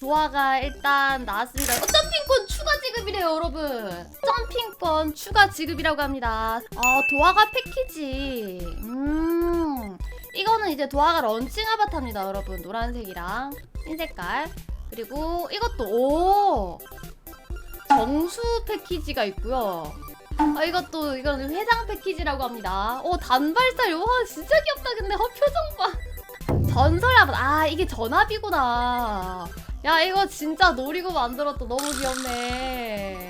도화가 일단 나왔습니다. 어, 점핑권 추가 지급이래요, 여러분. 점핑권 추가 지급이라고 합니다. 아, 도화가 패키지. 음. 이거는 이제 도화가 런칭 아바타입니다, 여러분. 노란색이랑 흰 색깔. 그리고 이것도 오 정수 패키지가 있고요. 아 이것도 이거는 회장 패키지라고 합니다. 오 단발살 와 진짜 귀엽다 근데 어 표정 봐. 전설합 아 이게 전압이구나. 야 이거 진짜 노리고 만들었다 너무 귀엽네.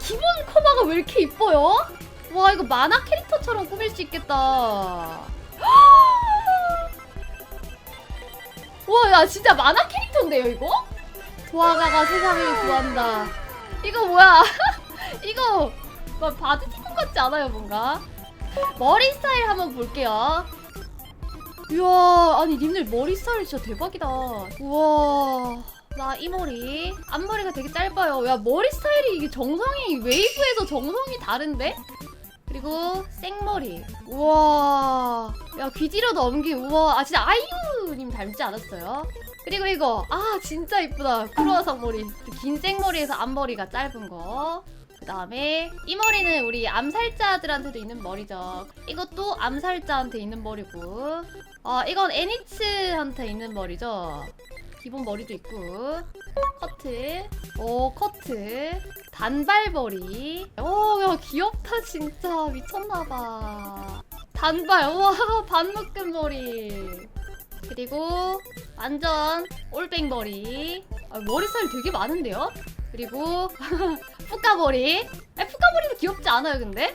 기본 커버가 왜 이렇게 이뻐요? 와 이거 만화 캐릭터처럼 꾸밀 수 있겠다 와야 진짜 만화 캐릭터인데요 이거? 도화가가 세상을 구한다 이거 뭐야 이거 막 바디티콘 같지 않아요 뭔가? 머리 스타일 한번 볼게요 이야 아니 님들 머리 스타일 진짜 대박이다 우와 나 이 머리. 앞머리가 되게 짧아요. 야 머리 스타일이 이게 정성이 웨이브에서 정성이 다른데? 그리고 생머리. 우와. 야 귀지로 넘기. 우와. 아 진짜 아이유님 닮지 않았어요? 그리고 이거. 아 진짜 이쁘다. 크로아상 머리. 긴 생머리에서 앞머리가 짧은 거. 그다음에 이 머리는 우리 암살자들한테도 있는 머리죠. 이것도 암살자한테 있는 머리고, 어 이건 애니츠한테 있는 머리죠. 기본 머리도 있고, 커트, 오 커트, 단발머리. 오 야 귀엽다 진짜 미쳤나봐. 단발, 와 반묶음 머리. 그리고 완전 올백 머리. 아, 머리 스타일 되게 많은데요? 그리고 푸까머리. 아, 푸까머리도 귀엽지 않아요, 근데?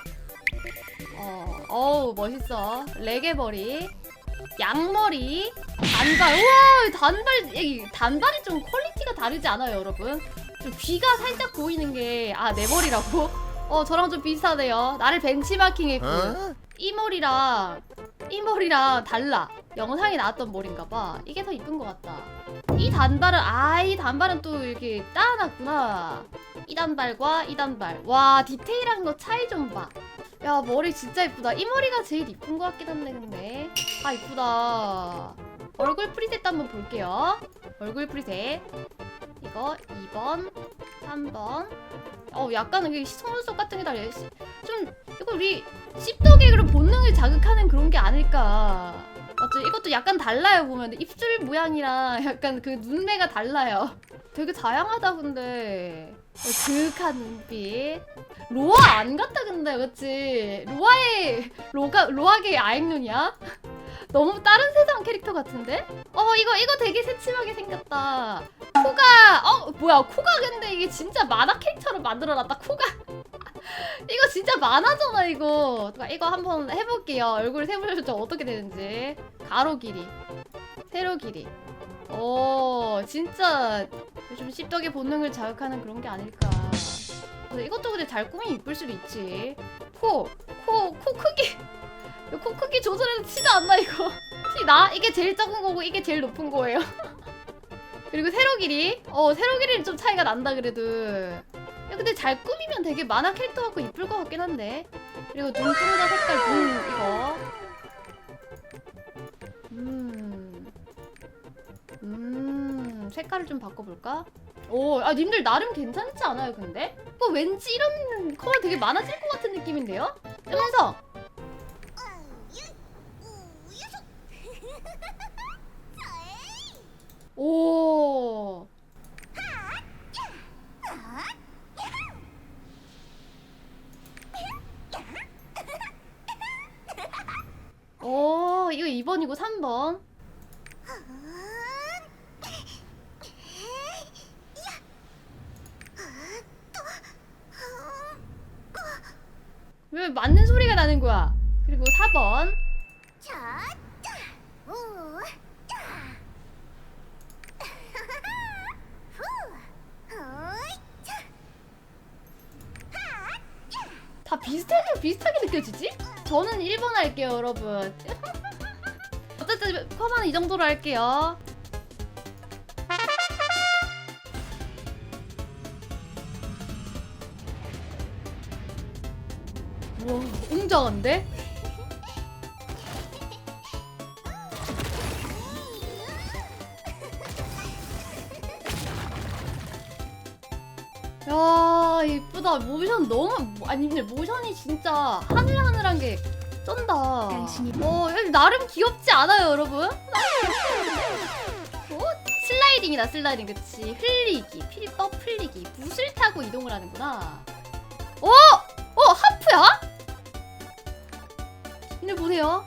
어, 어우, 멋있어. 레게 머리. 양머리. 단발. 우와, 단발, 이 단발이 좀 퀄리티가 다르지 않아요, 여러분? 좀 귀가 살짝 보이는 게, 아, 내 머리라고? 어, 저랑 좀 비슷하네요. 나를 벤치마킹 했고. 이 머리랑, 이 머리랑 달라. 영상에 나왔던 머리인가봐. 이게 더 이쁜 것 같다. 이 단발은, 아, 이 단발은 또 이렇게 따놨구나. 이 단발과 이 단발. 와, 디테일한 거 차이 좀 봐. 야, 머리 진짜 이쁘다. 이 머리가 제일 이쁜 것 같긴 한데, 근데. 아, 이쁘다. 얼굴 프리셋 한번 볼게요. 얼굴 프리셋. 이거 2번, 3번. 어, 약간 이게 분석 같은 게 달려. 시- 좀, 이거 우리 씹덕의 그런 본능을 자극하는 그런 게 아닐까. 맞죠? 이것도 약간 달라요, 보면. 입술 모양이랑 약간 그 눈매가 달라요. 되게 다양하다, 근데. 어, 그윽한 눈빛. 로아 안 같다, 근데, 그치? 로아의, 로가, 로아계의 아잉눈이야? 너무 다른 세상 캐릭터 같은데? 어, 이거, 이거 되게 새침하게 생겼다. 코가, 어, 뭐야, 코가 근데 이게 진짜 만화 캐릭터로 만들어놨다, 코가. 이거 진짜 만화잖아, 이거. 이거 한번 해볼게요. 얼굴 세부셔서 어떻게 되는지. 가로 길이, 세로 길이. 오, 진짜 좀 씹덕의 본능을 자극하는 그런 게 아닐까. 이것도 근데 잘 꾸미 이쁠 수도 있지. 코, 코, 코 크기. 코 크기 조절해도 티도 안 나, 이거. 티 나? 이게 제일 작은 거고, 이게 제일 높은 거예요. 그리고 세로 길이. 어, 세로 길이는 좀 차이가 난다, 그래도. 야, 근데 잘 꾸미면 되게 만화 캐릭터 같고 이쁠 것 같긴 한데. 그리고 눈동자 색깔 눈, 이거. 음. 음, 색깔을 좀 바꿔볼까? 오, 아, 님들 나름 괜찮지 않아요, 근데? 어, 왠지 이런 컬러 되게 많아질 것 같은 느낌인데요? 뜨면서! 맞는 소리가 나는 거야. 그리고 4번. 다 비슷하게 비슷하게 느껴지지? 저는 1번 할게요, 여러분. 어쨌든 커버는 이 정도로 할게요. 웅장한데? 야 이쁘다 모션 너무 아니 근데 모션이 진짜 하늘하늘한 게 쩐다 당신이 어 여기 나름 귀엽지 않아요 여러분? 어? 슬라이딩이다 슬라이딩 그치 흘리기 필떠 풀리기 붓을 타고 이동을 하는구나 어? 어 하프야? 근데 보세요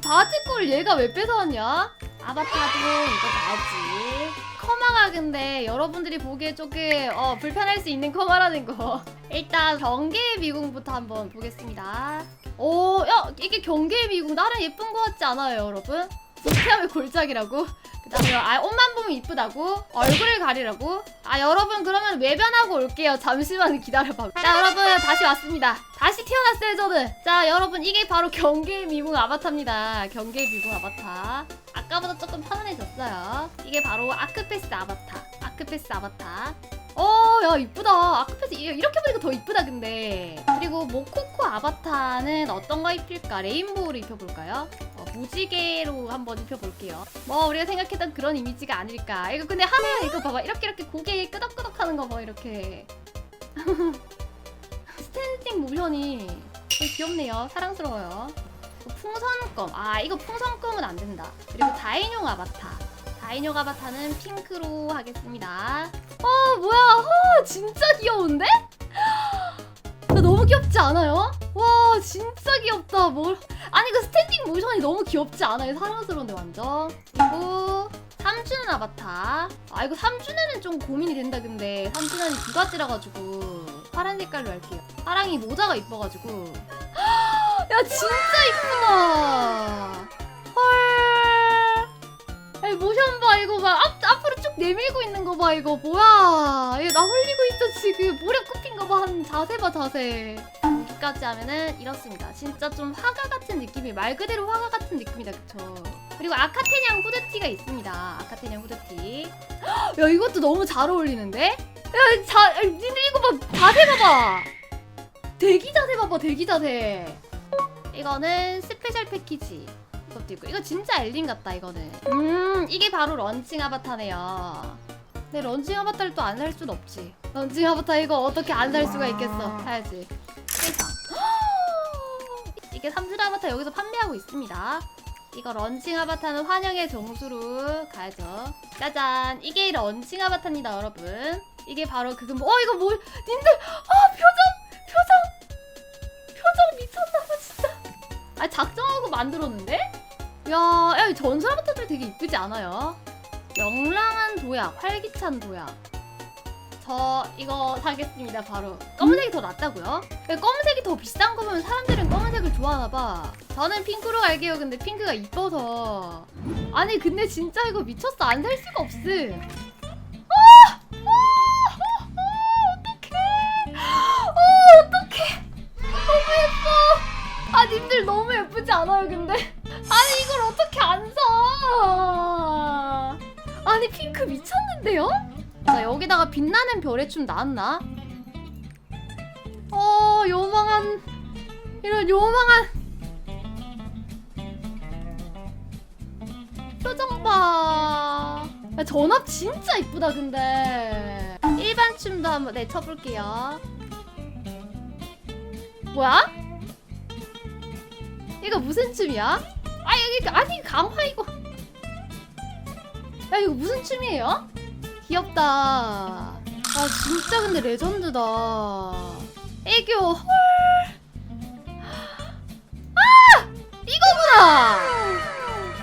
바지꼴 얘가 왜 뺏어왔냐? 아바타도 이거 봐야지. 커마가 근데 여러분들이 보기에 조금 어, 불편할 수 있는 커마라는 거. 일단 경계의 미궁부터 한번 보겠습니다. 오, 야 이게 경계의 미궁 나름 예쁜 거 같지 않아요, 여러분? 불쾌하면 골짜기라고. 그 다음에 아 옷만 보면 이쁘다고? 얼굴을 가리라고? 아 여러분 그러면 외변하고 올게요. 잠시만 기다려봐. 자 여러분 다시 왔습니다. 다시 태어났어요 저는. 자 여러분 이게 바로 경계의 미궁 아바타입니다. 경계의 미궁 아바타. 아까보다 조금 편안해졌어요. 이게 바로 아크패스 아바타. 아크패스 아바타 어 야 이쁘다. 아크패스 이- 이렇게 보니까 더 이쁘다 근데. 그리고 모코코 아바타는 어떤 거 입힐까? 레인보우를 입혀볼까요? 어, 무지개로 한번 입혀볼게요. 뭐 우리가 생각했던 그런 이미지가 아닐까. 이거 근데 하면 이거 봐봐. 이렇게 이렇게 고개 끄덕끄덕 하는 거 봐 이렇게. 스탠딩 모션이 귀엽네요. 사랑스러워요. 풍선껌. 아 이거 풍선껌은 안 된다. 그리고 다인용 아바타. 다인용 아바타는 핑크로 하겠습니다 어 뭐야? 어, 진짜 귀여운데? 나 너무 귀엽지 않아요? 와 진짜 귀엽다. 뭘 아니 그 스탠딩 모션이 너무 귀엽지 않아요? 사랑스러운데 완전. 그리고 3주년 아바타. 아 이거 3주년은 좀 고민이 된다 근데. 3주년이 두 가지라 가지고 파란 색깔로 할게요. 파랑이 모자가 이뻐가지고. 야 진짜 이쁘다 봐 이거 뭐야? 이거 나 홀리고 있어 지금. 무릎 굽힌 거 봐한 자세 봐 자세. 여기까지 하면은 이렇습니다. 진짜 좀 화가 같은 느낌이 말 그대로 화가 같은 느낌이다 그쵸? 그리고 아카테냥 후드티가 있습니다. 아카테냥 후드티. 야 이것도 너무 잘 어울리는데? 야 자, 야, 니들 이거 봐 자세 봐봐. 대기 자세 봐봐 대기 자세. 이거는 스페셜 패키지. 이것도 있고. 이거 진짜 엘린 같다 이거는. 음 이게 바로 런칭 아바타네요 근데 런칭 아바타를 또 안 살 순 없지. 런칭 아바타 이거 어떻게 안 살 수가 있겠어? 사야지. 세상 이게 3주 아바타 여기서 판매하고 있습니다. 이거 런칭 아바타는 환영의 정수로 가야죠. 짜잔. 이게 런칭 아바타입니다 여러분. 이게 바로 그거 뭐, 어 이거 뭐 님들! 아 표정! 표정! 표정 미쳤나봐 진짜. 아 작정하고 만들었는데? 야, 야 전설 아바타들 되게 이쁘지 않아요? 명랑한 도약, 활기찬 도약. 저 이거 사겠습니다 바로. 검은색이 더 낫다고요? 왜 검은색이 더 비싼 거 보면 사람들은 검은색을 좋아하나 봐. 저는 핑크로 갈게요. 근데 핑크가 이뻐서. 아니 근데 진짜 이거 미쳤어. 안 살 수가 없음 춤 나왔나? 어 요망한 이런 요망한 표정 봐. 야, 전압 진짜 이쁘다 근데 일반 춤도 한번 네 쳐볼게요. 뭐야? 이거 무슨 춤이야? 아 여기 아니 강화 이거 야 이거 무슨 춤이에요? 귀엽다 아 진짜 근데 레전드다. 애교 헐. 아! 이거구나.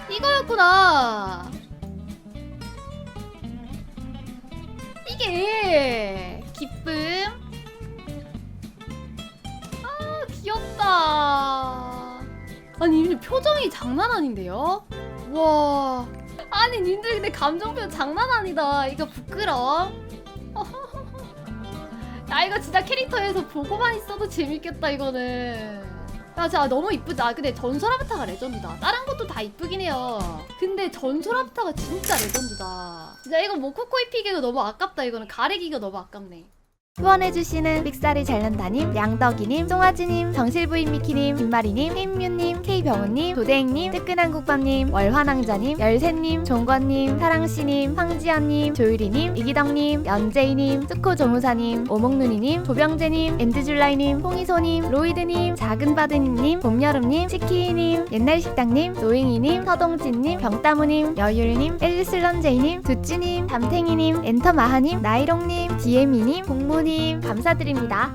이거였구나. 이게 기쁨. 아 귀엽다. 아니 님들 표정이 장난 아닌데요? 와. 아니 님들 근데 감정 표현 장난 아니다. 이거 부끄러워 야 이거 진짜 캐릭터에서 보고만 있어도 재밌겠다 이거는. 야 진짜 너무 이쁘다. 아, 근데 전설 아바타가 레전드다. 다른 것도 다 이쁘긴 해요. 근데 전설 아바타가 진짜 레전드다. 진짜 이거 모코코 입히기가 너무 아깝다. 이거는 가리기가 너무 아깝네 후원해주시는 빅살이 잘난다님, 양덕이님, 송아지님, 정실부인미키님, 김마리님, 혜임뮤님, K병우님, 도대행님, 뜨끈한 국밥님, 월화낭자님, 열쇠님, 종건님, 사랑씨님, 황지연님, 조유리님, 이기덕님, 연재이님, 스코조무사님, 오목누니님, 조병재님, 엔드줄라이님, 홍이소님, 로이드님, 작은바드니님, 봄여름님, 치키님, 옛날식당님, 노잉이님, 서동진님, 병따무님, 여율님, 앨리슬런제이님, 두찌님, 담탱이님, 엔터마하님, 나이롱님, 디에미님, 공무 님 감사드립니다.